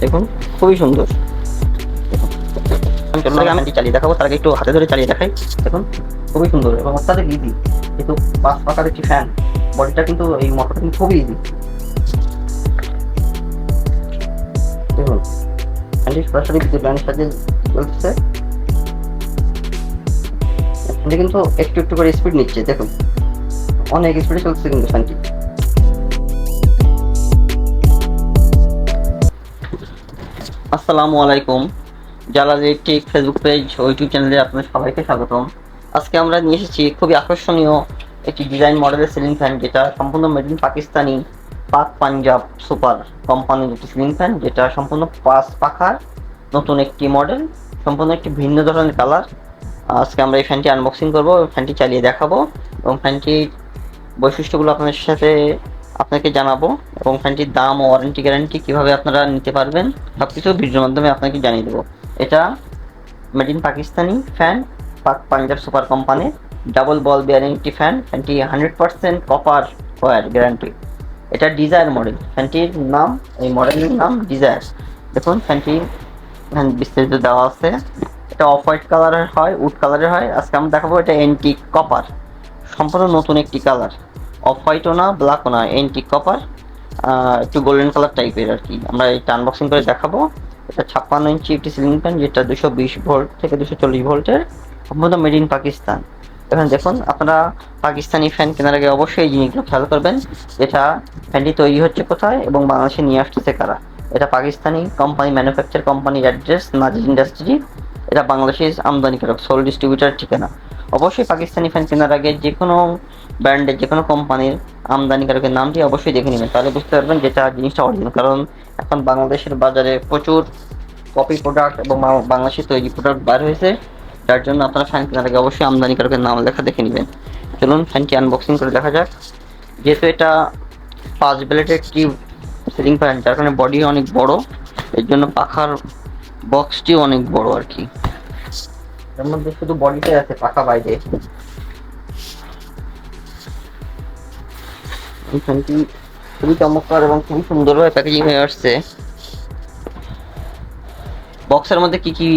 দেখুন, খুবই সুন্দর। আমি চালিয়ে দেখাবো, তার আগে একটু হাতে ধরে চালিয়ে দেখাই। দেখুন, খুবই সুন্দর। এবং অত্যাধিক ইজি কিন্তু পাঁচ পাকার একটি ফ্যান বডিটা কিন্তু এই মোটরটা কিন্তু খুবই ইজি দেখুন ফ্যানটি সরাসরি লাইনের সাহায্যে চলছে ফ্যানটি কিন্তু একটু একটু করে স্পিড নিচ্ছে, দেখুন। অনেক স্পিডে চলছে কিন্তু ফ্যানটি আসসালামু আলাইকুম। জালাল ইলেকট্রিক ফেসবুক পেজ ও ইউটিউব চ্যানেলে আপনাদের সবাইকে স্বাগতম। আজকে আমরা নিয়ে এসেছি খুবই আকর্ষণীয় একটি ডিজাইন মডেলের সিলিং ফ্যান যেটা সম্পূর্ণ মেড ইন পাকিস্তানি পাক পাঞ্জাব সুপার কোম্পানির একটি সিলিং ফ্যান যেটা সম্পূর্ণ পাঁচ পাখার নতুন একটি মডেল সম্পূর্ণ একটি ভিন্ন ধরনের কালার আজকে আমরা এই ফ্যানটি আনবক্সিং করব ফ্যানটি চালিয়ে দেখাবো এবং ফ্যানটির বৈশিষ্ট্যগুলো আপনাদের সাথে আপনাকে জানাব এবং ফ্যানটির দাম ও ওয়ারেন্টি গ্যারান্টি কীভাবে আপনারা নিতে পারবেন সব কিছু ভিডিওর মাধ্যমে আপনাকে জানিয়ে দেবো। এটা made in Pakistani fan Pak Punjab super কোম্পানির ডাবল বল বিয়ারিং একটি ফ্যান ফ্যানটি hundred percent copper wire guarantee এটা ডিজায়ার মডেল ফ্যানটির নাম, এই মডেলের নাম ডিজায়ার দেখুন ফ্যানটি ফ্যান বিস্তারিত দেওয়া আছে। এটা অফ হোয়াইট কালারের হয় উড কালারের হয়। আজকে আমরা দেখাবো এটা এন্টিক কপার সম্পূর্ণ নতুন একটি কালার অফ হোয়াইটও না ব্ল্যাকও না এন্টিক কপার একটু গোল্ডেন কালার টাইপের আর কি আমরা এটা আনবক্সিং করে দেখাবো। এটা ছাপ্পান্ন ইঞ্চি একটি সিলিং ফ্যান যেটা দুশো বিশ ভোল্ট থেকে দুশো চল্লিশ ভোল্টের সম্পূর্ণ মেড ইন পাকিস্তান এখানে দেখুন, আপনারা পাকিস্তানি ফ্যান কেনার আগে অবশ্যই এই জিনিসগুলো খেয়াল করবেন এটা ফ্যানটি তৈরি হচ্ছে কোথায় এবং বাংলাদেশে নিয়ে আসতেছে কারা। এটা পাকিস্তানি কোম্পানি ম্যানুফ্যাকচার কোম্পানির অ্যাড্রেস নাজির ইন্ডাস্ট্রি এটা বাংলাদেশের আমদানিকারক সোল ডিস্ট্রিবিউটার ঠিকানা। অবশ্যই পাকিস্তানি ফ্যান কেনার আগে যে কোনো ব্র্যান্ডের যে কোনো কোম্পানির আমদানিকারকের নামটি অবশ্যই দেখে নেবেন। তাহলে বুঝতে পারবেন যেটা জিনিসটা অরিজিনাল কারণ এখন বাংলাদেশের বাজারে প্রচুর কপি প্রোডাক্ট এবং বাংলাদেশের তৈরি প্রোডাক্ট বার হয়েছে, যার জন্য আপনারা ফ্যান কেনার আগে অবশ্যই আমদানিকারকের নাম লেখা দেখে নেবেন। চলুন ফ্যানটি আনবক্সিং করে দেখা যাক। যেহেতু এটা পাঁচ ব্লেডের একটি সিলিং ফ্যান যার কারণে বডি অনেক বড়, এর জন্য পাখার বক্সটিও অনেক বড় আর কি। এর মধ্যে শুধু বডিটাই আছে, পাখা বাইরে। এই ফ্যানটি খুবই চমৎকার এবং খুবই সুন্দরভাবে প্যাকেজিং হয়ে আসছে। বক্সের মধ্যে কি কি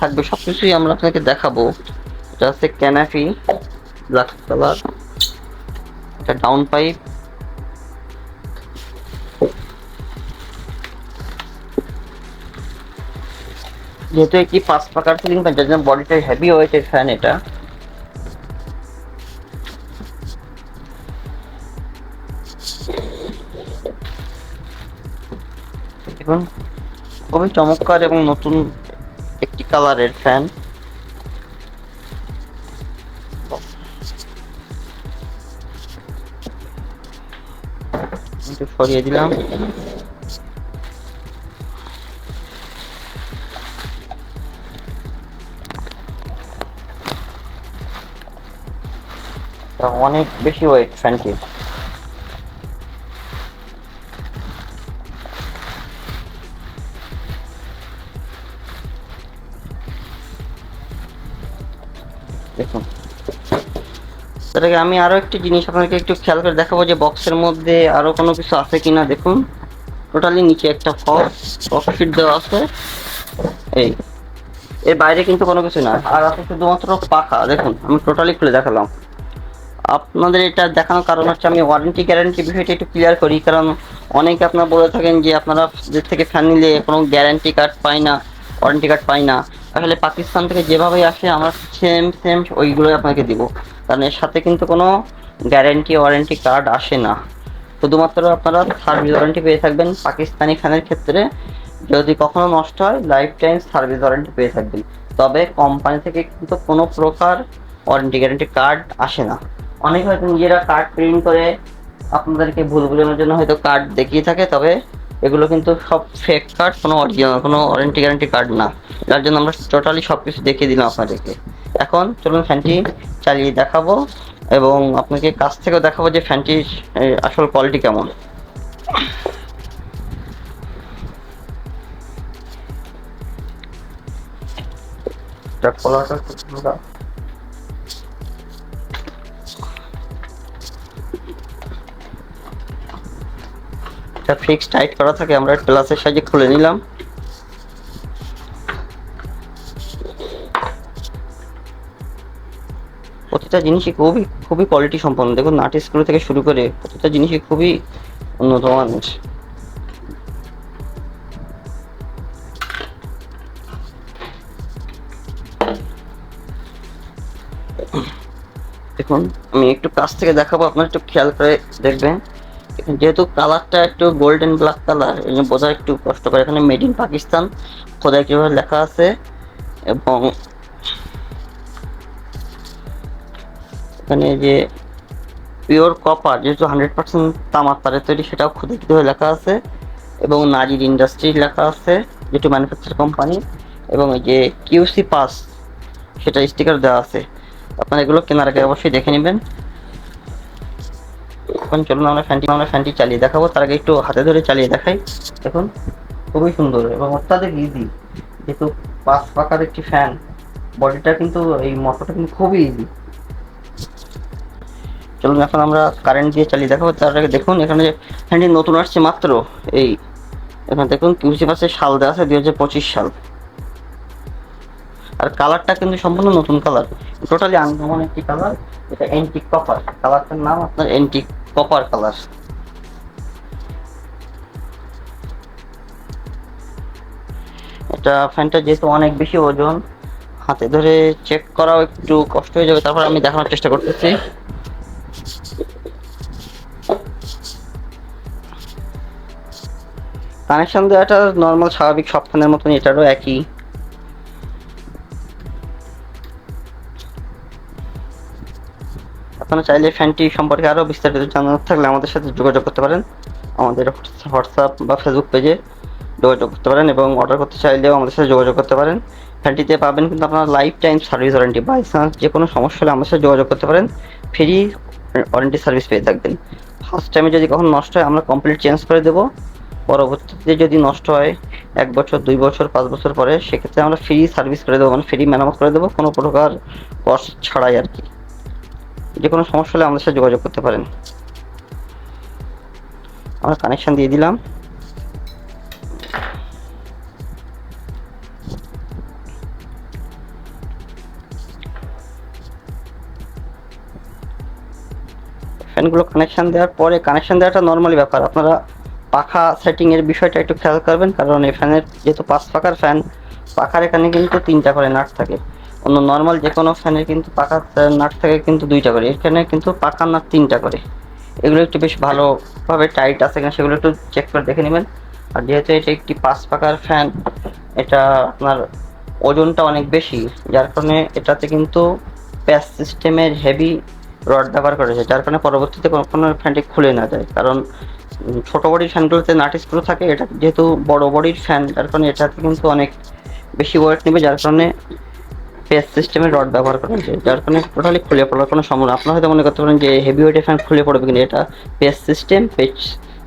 থাকবে সব কিছুই আমরা আপনাকে দেখাবো। এটা হচ্ছে ক্যানাফি, ব্ল্যাক কালার, এটা ডাউন পাইপ। যেহেতু একটি পাঁচ পাকার সিলিং ফ্যান, যার জন্য বডিটা হেভি হয়েছে ফ্যান এটা। দেখুন খুবই চমৎকার এবং নতুন একটি কালারের ফ্যান সরিয়ে দিলাম। অনেক বেশি ওয়েট ফ্যানটি দেখুন। সেটাকে আমি আরও একটি জিনিস আপনাকে একটু খেয়াল করে দেখাবো যে বক্সের মধ্যে আরও কোনো কিছু আছে কিনা, দেখুন। টোটালি নিচে একটা ফক্স ফক দেওয়া আছে। এই, এর বাইরে কিন্তু কোনো কিছু না। আর আছে শুধুমাত্র পাখা, দেখুন, আমি টোটালি খুলে দেখালাম। আপনাদের এটা দেখানোর কারণ হচ্ছে আমি ওয়ারেন্টি গ্যারান্টি বিষয়টা একটু ক্লিয়ার করি, কারণ অনেকে আপনারা বলে থাকেন যে আপনারা থেকে ফ্যান নিলে কোনো গ্যারান্টি কার্ড পাই না ওয়ারেন্টি কার্ড পাই না। আসলে পাকিস্তান থেকে যেভাবে আসে, আমরা সেম সেম ওইগুলোই আপনাকে দিব। কারণ এর সাথে কিন্তু কোনো গ্যারেন্টি ওয়ারেন্টি কার্ড আসে না। শুধুমাত্র আপনারা সার্ভিস ওয়ারেন্টি পেয়ে থাকবেন পাকিস্তানি ফ্যানের ক্ষেত্রে। যদি কখনো নষ্ট হয় লাইফ টাইম সার্ভিস ওয়ারেন্টি পেয়ে থাকবেন। তবে কোম্পানি থেকে কিন্তু কোনো প্রকার ওয়ারেন্টি গ্যারেন্টি কার্ড আসে না। অনেক হয়তো নিজেরা কার্ড প্রিন্ট করে আপনাদেরকে ভুল ভুলানোর জন্য হয়তো কার্ড দেখিয়ে থাকে, তবে এগুলো কিন্তু সব ফেক কার্ড কোনো অরিজিনাল কোনো ওয়ারেন্টি গ্যারান্টি কার্ড না। যার জন্য আমরা টোটালি সব কিছু দেখিয়ে দিলাম আপনাদেরকে। এখন চলুন ফ্যানটি চালিয়ে দেখাবো এবং আপনাকে কাছ থেকেও দেখাবো যে ফ্যানটির আসল কোয়ালিটি কেমন। এটা এটা ফিক্স টাইট করা থাকে, আমরা প্লাসের সাহায্যে খুলে নিলাম। প্রতিটা জিনিসই খুবই খুবই কোয়ালিটি সম্পন্ন। দেখুন নাট স্ক্রু থেকে শুরু করে প্রতিটা জিনিসই খুবই উন্নত মানের। দেখুন, আমি একটু কাছ থেকে দেখাবো, আপনারা একটু খেয়াল করে দেখবেন। যেহেতু কালারটা একটু গোল্ডেন ব্ল্যাক কালার এই জন্য বোঝা একটু কষ্ট করে। এখানে মেড ইন পাকিস্তান খোদাই কীভাবে লেখা আছে। এবং এখানে যে পিওর কপার যেহেতু হান্ড্রেড পার্সেন্ট তামার তারের তৈরি, সেটাও ক্ষুদিত হয়ে লেখা আছে। এবং নাজির ইন্ডাস্ট্রি লেখা আছে যেটি ম্যানুফ্যাকচার কোম্পানি এবং এই যে কিউসি পাস সেটা স্টিকার দেওয়া আছে। আপনারা এগুলো কেনার আগে অবশ্যই দেখে নেবেন। এখন চলুন আমরা ফ্যানটি আমরা ফ্যানটি চালিয়ে দেখাবো। তার আগে একটু হাতে ধরে চালিয়ে দেখাই। দেখুন, খুবই সুন্দর এবং অত্যাধিক ইজি যেহেতু পাঁচ পাকার একটি ফ্যান বডিটা কিন্তু এই মোটরটা কিন্তু খুবই ইজি চলুন এখন আমরা কারেন্ট দিয়ে চালিয়ে দেখাবো। তার আগে দেখুন, এখানে যে ফ্যানটি নতুন আসছে মাত্র, এই, এখানে দেখুন কিউসি পাশে সাল দেওয়া আছে দুই হাজার পঁচিশ সাল। আর কালারটা কিন্তু সম্পূর্ণ নতুন কালার টোটালি আনকমন একটি কালার এটা এন্টিক কপার কালারটার নাম আপনার এন্টিক কপার কালার এটা ফ্যানটা যেহেতু অনেক বেশি ওজন। হাতে ধরে চেক করাও একটু কষ্ট হয়ে যাবে, তারপর আমি দেখানোর চেষ্টা করতেছি। কানেকশন দেওয়াটা নর্মাল স্বাভাবিক সব ফ্যানের মতন এটারও একই। আপনারা চাইলে ফ্যানটি সম্পর্কে আরও বিস্তারিত জানার থাকলে আমাদের সাথে যোগাযোগ করতে পারেন। আমাদের হোয়াটসঅ্যাপ বা ফেসবুক পেজে যোগাযোগ করতে পারেন এবং অর্ডার করতে চাইলেও আমাদের সাথে যোগাযোগ করতে পারেন। ফ্যানটিতে পাবেন কিন্তু আপনার lifetime service warranty by chance যে কোনো সমস্যা হলে আমাদের সাথে যোগাযোগ করতে পারেন। ফ্রি ওয়ারেন্টি সার্ভিস পেয়ে থাকবেন। ফার্স্ট টাইমে যদি কখন নষ্ট হয়, আমরা কমপ্লিট চেঞ্জ করে দেবো। পরবর্তীতে যদি নষ্ট হয়, এক বছর, দুই বছর, পাঁচ বছর পরে, সেক্ষেত্রে আমরা ফ্রি সার্ভিস করে দেবো মানে ফ্রি মেরামত করে দেবো। কোনো প্রকার কস্ট ছাড়াই আর কি। যে কোনো সমস্যা হলে আমাদের সাথে যোগাযোগ করতে পারেন। আমরা কানেকশান দিয়ে দিলাম। ফ্যানগুলো কানেকশান দেওয়ার পরে কানেকশন দেওয়াটা নর্মালি ব্যাপার। আপনারা পাখা সেটিং এর বিষয়টা একটু খেয়াল করবেন, কারণ এই ফ্যানের যেহেতু পাঁচ পাখার ফ্যান পাখার এখানে কিন্তু তিনটা করে নাট থাকে। অন্য নর্মাল যে কোনো ফ্যানের কিন্তু পাকা নাট থাকে কিন্তু দুইটা করে। এখানে কিন্তু পাকা নাট তিনটা করে। এগুলো একটু বেশ ভালোভাবে টাইট আছে কিনা সেগুলো একটু চেক করে দেখে নেবেন। আর যেহেতু এটা একটি পাঁচ পাকার ফ্যান এটা আপনার ওজনটা অনেক বেশি, যার কারণে এটাতে কিন্তু প্যাচ সিস্টেমের হেভি রড ব্যবহার করেছে যার কারণে পরবর্তীতে কোনো কোনো ফ্যানটি খুলে না যায়। কারণ ছোট বডির ফ্যানগুলোতে নাট স্ক্রু থাকে, এটা যেহেতু বড় বডির ফ্যান যার কারণে এটাতে কিন্তু অনেক বেশি ওয়েট নেবে, যার কারণে পেস সিস্টেমের রড ব্যবহার করা হয়েছে যার কারণে টোটালি খুলে পড়ার কোনো সম্ভাবনা আপনারা হয়তো মনে করতে পারেন যে হেভি ওয়েটের ফ্যান খুলে পড়বে কিন্তু এটা পেস সিস্টেম পেচ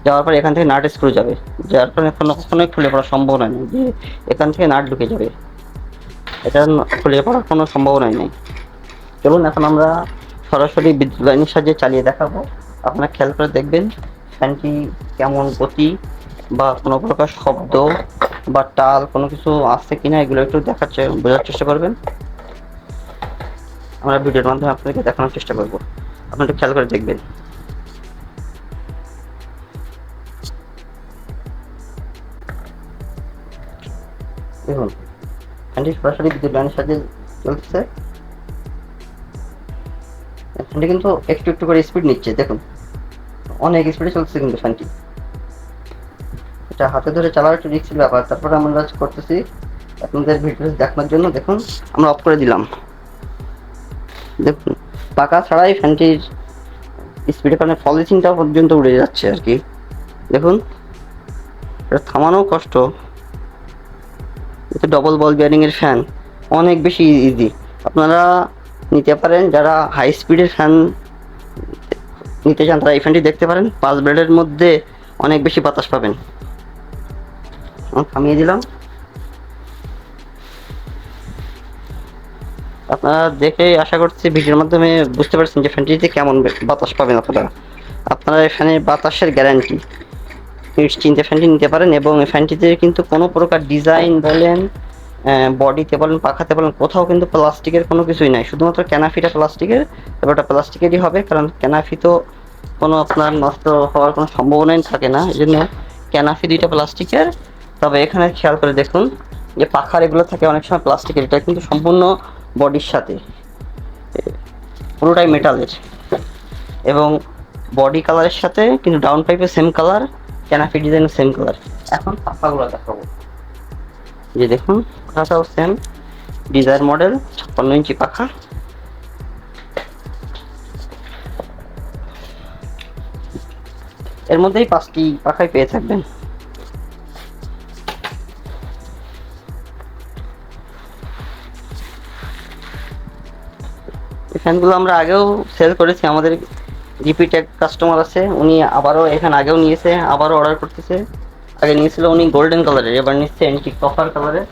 যাওয়ার পর এখান থেকে নাট স্ক্রু যাবে। যার কারণে কোনো কখনোই খুলে পড়ার সম্ভাবনা নেই, যে এখান থেকে নাট ঢুকে যাবে। এটা খুলে পড়ার কোনো সম্ভাবনাই নেই। চলুন, এখন আমরা সরাসরি বিদ্যুৎ লাইনের সাহায্যে চালিয়ে দেখাবো। আপনারা খেয়াল করে দেখবেন, ফ্যানটি কেমন গতি বা কোনো প্রকার শব্দ বা টাল কোনো কিছু আছে কিনা, এগুলো একটু দেখার বোঝার চেষ্টা করবেন। আমরা ভিডিওর মাধ্যমে আপনাদেরকে দেখানোর চেষ্টা করব। আপনি একটু খেয়াল করে দেখবেন। দেখুন ফ্যানটি সরাসরি বিদ্যুৎ লাইনের সাহায্যে চলছে। ফ্যানটি কিন্তু একটু একটু করে স্পিড নিচ্ছে, দেখুন। অনেক স্পিডে চলছে কিন্তু ফ্যানটি এটা হাতে ধরে চালার একটু রিক্সের ব্যাপার। তারপরে আমরা করতেছি আপনাদের ভিডিও দেখানোর জন্য। দেখুন, আমরা অফ করে দিলাম। দেখুন পাকা ছাড়াই ফ্যানটির স্পিডের কারণে পলিথিনটা পর্যন্ত উড়ে যাচ্ছে আর কি। দেখুন, এটা থামানো কষ্ট। এটা ডবল বল বিয়ারিং এর ফ্যান অনেক বেশি ইজি আপনারা নিতে পারেন, যারা হাই স্পিডের ফ্যান নিতে চান, তারা এই ফ্যানটি দেখতে পারেন। পাঁচ ব্লেডের মধ্যে অনেক বেশি বাতাস পাবেন। থামিয়ে দিলাম। আপনারা দেখে আশা করছি ভিডিওর মাধ্যমে বুঝতে পারছেন যে ফ্যানটিতে কেমন বাতাস পাবেন আপনারা। আপনারা ফ্যানের বাতাসের গ্যারান্টি চিনতে ফ্যানটি নিতে পারেন এবং এই ফ্যানটিতে কিন্তু কোনো প্রকার ডিজাইন বলেন বডিতে বলেন, পাখাতে বলেন, কোথাও কিন্তু প্লাস্টিকের কোনো কিছুই নাই। শুধুমাত্র ক্যানাফিটা প্লাস্টিকের তবে ওটা প্লাস্টিকেরই হবে, কারণ ক্যানাফি তো কোনো আপনার নষ্ট হওয়ার কোনো সম্ভাবনাই থাকে না। এই জন্য ক্যানাফি দুইটা প্লাস্টিকের। তবে এখানে খেয়াল করে দেখুন যে পাখার এগুলো থাকে অনেক সময় প্লাস্টিকের, এটা কিন্তু সম্পূর্ণ বডির সাথে। পুরোটাই মেটালের। এবং বডি কালারের সাথে কিন্তু ডাউন পাইপের same colour canopy design same colour এখন পাখাগুলো দেখাবো। যে দেখুন, পাখাটাও সেম ডিজায়ার মডেল, ছাপ্পান্ন ইঞ্চি পাখা। এর মধ্যেই পাঁচটি পাখাই পেয়ে থাকবেন। এই ফ্যানগুলো আমরা আগেও সেল করেছি, আমাদের রিপিট এক কাস্টমার আছে, উনি আবারও এখানে আগেও নিয়েছে, আবারও অর্ডার করতেছে। আগে নিয়েছিল উনি গোল্ডেন কালারের এবার নিচ্ছে অ্যান্টিক কপার কালারের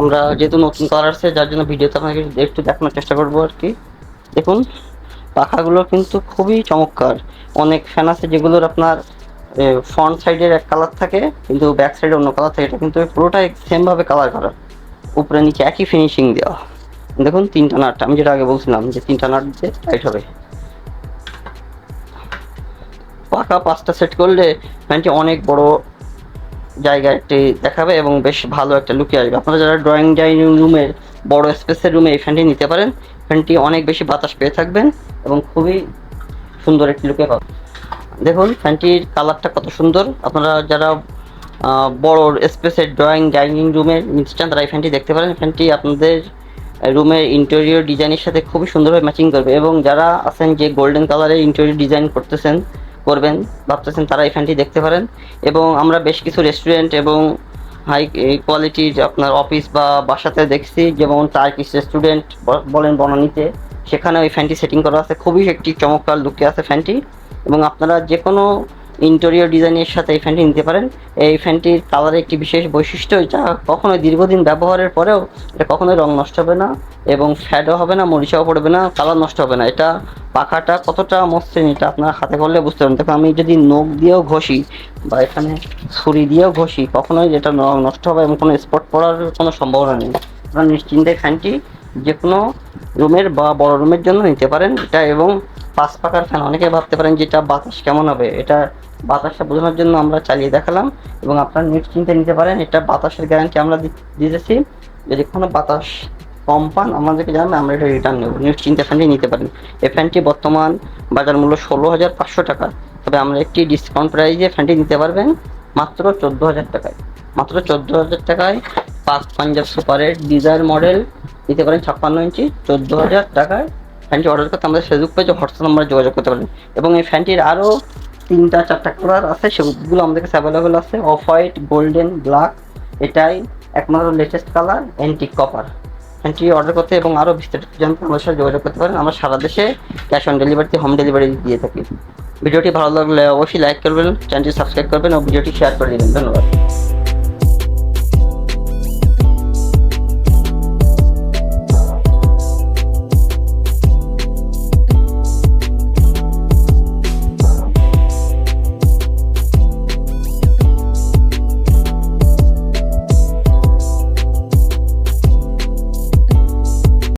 আমরা যেহেতু নতুন কালার আছে যার জন্য ভিডিওতে আপনাকে একটু দেখানোর চেষ্টা করব আর কি। দেখুন, পাখাগুলো কিন্তু খুবই চমৎকার। অনেক ফ্যান আছে যেগুলোর আপনার ফ্রন্ট সাইডের এক কালার থাকে, কিন্তু ব্যাক সাইডে অন্য কালার থাকে। এটা কিন্তু পুরোটাই সেমভাবে কালার করা। উপরে নিচে একই ফিনিশিং দেওয়া। দেখুন, তিনটা নাট। আমি যেটা আগে বলছিলাম যে তিনটা নাট দিয়ে টাইট হবে। পাকা পাঁচটা সেট করলে ফ্যানটি অনেক বড় জায়গা একটি দেখাবে এবং বেশ ভালো একটা লুকে আসবে। আপনারা যারা ড্রয়িং ডাইনিং রুমের বড় স্পেসের রুমে এই ফ্যানটি নিতে পারেন ফ্যানটি অনেক বেশি বাতাস পেয়ে থাকবেন এবং খুবই সুন্দর একটি লুকে পাবেন। দেখুন ফ্যানটির কালারটা কত সুন্দর। আপনারা যারা বড় স্পেসের ড্রয়িং ডাইনিং রুমের নিতে চান, তারা এই ফ্যানটি দেখতে পারেন। ফ্যানটি আপনাদের রুমের ইন্টেরিয়র ডিজাইনের সাথে খুবই সুন্দরভাবে ম্যাচিং করবে এবং যারা আছেন যে গোল্ডেন কালারের ইন্টেরিয়র ডিজাইন করতেছেন, করবেন, ভাবতেছেন তারা এই ফ্যানটি দেখতে পারেন এবং আমরা বেশ কিছু রেস্টুরেন্ট এবং হাই কোয়ালিটির আপনার অফিস বা বাসাতে দেখছি, যেমন টার্কিশ রেস্টুরেন্ট বলেন বনানীতে সেখানে ওই ফ্যানটি সেটিং করা আছে। খুবই একটি চমৎকার লুকে আছে ফ্যানটি এবং আপনারা যে কোনো ইন্টেরিয়র ডিজাইনের সাথে এই ফ্যানটি নিতে পারেন। এই ফ্যানটির কালারের একটি বিশেষ বৈশিষ্ট্য যা কখনোই দীর্ঘদিন ব্যবহারের পরেও এটা কখনোই রং নষ্ট হবে না এবং ফ্যাডও হবে না, মরিচাও পড়বে না কালার নষ্ট হবে না। এটা পাখাটা কতটা মসৃণ এটা আপনার হাতে করলে বুঝতে পারেন দেখুন, আমি যদি নখ দিয়েও ঘষি বা এখানে ছুরি দিয়েও ঘষি, কখনোই এটা নষ্ট হবে এবং কোনো স্পট পড়ার কোনো সম্ভাবনা নেই। আপনারা নিশ্চিন্তে ফ্যানটি যে কোনো রুমের বা বড় রুমের জন্য নিতে পারেন। এটা এবং পাঁচ পাকার ফ্যান অনেকে ভাবতে পারেন যে এটা বাতাস কেমন হবে? এটা বাতাসটা বোঝানোর জন্য আমরা চালিয়ে দেখালাম এবং আপনারা নিশ্চিন্তে নিতে পারেন, এটা বাতাসের গ্যারান্টি আমরা দিতেছি যদি কোনো বাতাস কম পান, আমাদেরকে জানাবেন, আমরা এটা রিটার্ন নেব। নিশ্চিন্তে ফ্যানটি নিতে পারেন। এই ফ্যানটি বর্তমান বাজার মূল্য ষোলো হাজার পাঁচশো টাকা। তবে আমরা একটি ডিসকাউন্ট প্রাইজে ফ্যানটি নিতে পারবেন মাত্র চোদ্দ হাজার টাকায়। মাত্র চোদ্দ হাজার টাকায় পাঁচ পাঞ্জাব সুপারের ডিজায়ার মডেল নিতে পারেন ছাপ্পান্ন ইঞ্চি। চোদ্দ হাজার টাকায় ফ্যানটি অর্ডার করতে আমাদের ফেসবুক পেজে হোয়াটসঅ্যাপ নাম্বারে যোগাযোগ করতে পারেন। এবং এই ফ্যানটির আরও তিনটা, চারটা কালার আছে, সেগুলো আমাদের কাছে অ্যাভেলেবেল আছে। অফ হোয়াইট গোল্ডেন ব্ল্যাক এটাই একমাত্র latest colour antique copper anti order করতে এবং আরও বিস্তারিত জানতে আমাদের সাথে যোগাযোগ করতে পারেন। আমরা সারা দেশে ক্যাশ অন ডেলিভারিতে হোম ডেলিভারি দিয়ে থাকি। ভিডিওটি ভালো লাগলে অবশ্যই লাইক করবেন চ্যানেলটি সাবস্ক্রাইব করবেন ও ভিডিওটি শেয়ার করে দেবেন। ধন্যবাদ।